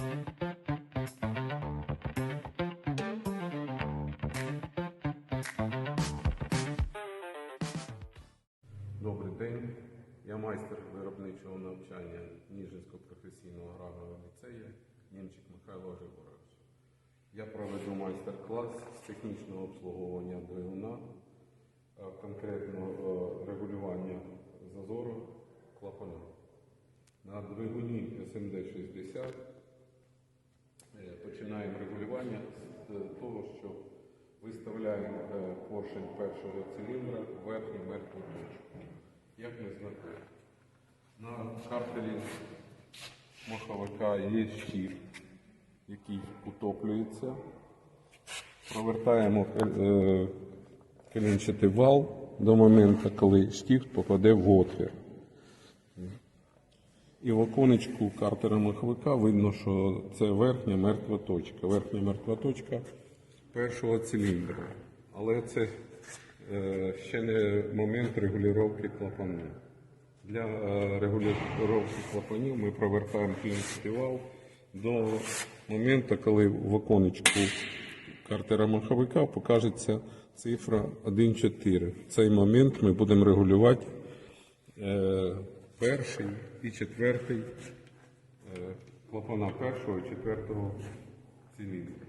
Добрий день. Я майстер виробничого навчання Ніжинського професійного аграрного ліцею Німчик Михайло Григорович. Я проведу майстер-клас з технічного обслуговування двигуна, конкретно е, регулювання зазору клапана. На двигуні SMD-60 е, починаємо регулювання з того, що виставляємо е, поршень першого циліндра в верхню мертву точку. Як ми знаємо? На картелі маховика є щіп, який утоплюється. Провертаємо е, вал до моменту, коли штифт попаде в отвір. І в оконечку картера маховика видно, що це верхня мертва точка. Верхня мертва точка першого циліндра. Але це е, ще не момент регулювання клапану. Для е, регулювання клапанів ми провертаємо клінський вал до моменту, коли в оконечку картера маховика покажеться цифра 1,4. В цей момент ми будемо регулювати е, перший і четвертий е, клапана першого і четвертого циліндра.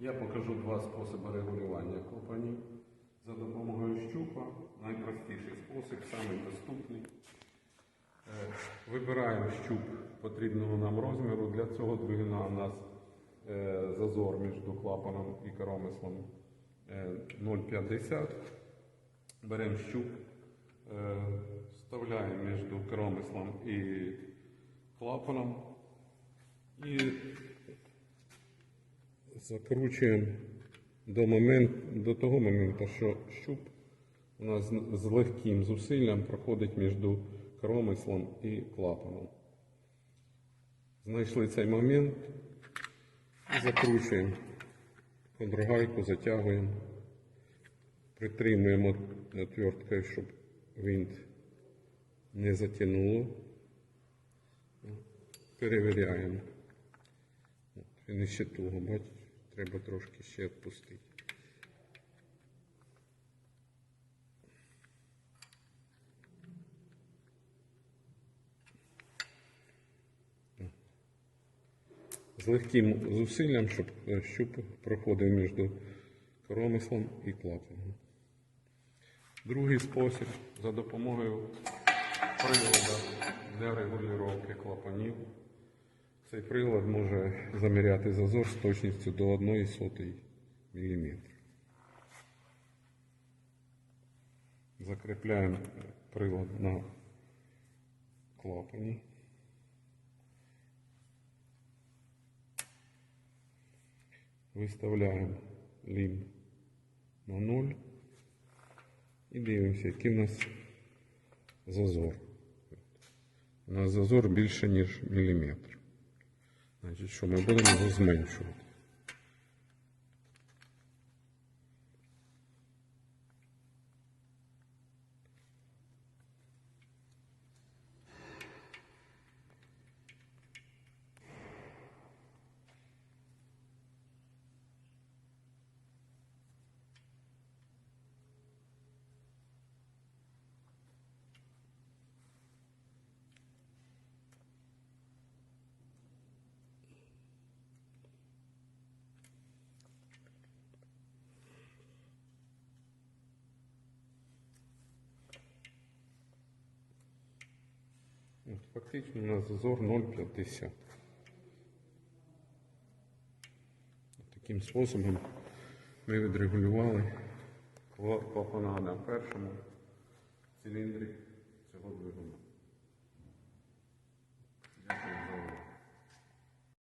Я покажу два способи регулювання клапанів за допомогою щупа. Найпростіший спосіб, самий доступний. Е, Вибираємо щуп потрібного нам розміру. Для цього двигуна у нас е, зазор між клапаном і коромислом е, 0,50. Беремо щуп, е, вставляємо між коромислом і клапаном. І закручуємо до, момент, до того моменту, що щуп у нас з- легким зусиллям проходить між коромислом і клапаном. Знайшли цей момент. І закручуємо. Контргайку, затягуємо, притримуємо отверткою, щоб винт не затягнуло. Перевіряємо. Він іще туго, бачите, треба трошки ще відпустити. З легким зусиллям, щоб е, щуп проходив між коромислом і клапаном. Другий спосіб за допомогою приладу для регулювання клапанів. Цей прилад може заміряти зазор з точністю до 1,1 мм. Закріпляємо прилад на клапані. Виставляємо лім на 0 і дивимося, який у нас зазор. У нас зазор більше, ніж міліметр. Значить, що ми будемо його зменшувати. Фактично у нас зазор 0,50. Таким способом ми відрегулювали кла- клапана на першому циліндрі цього двигуна. Дякую за увагу.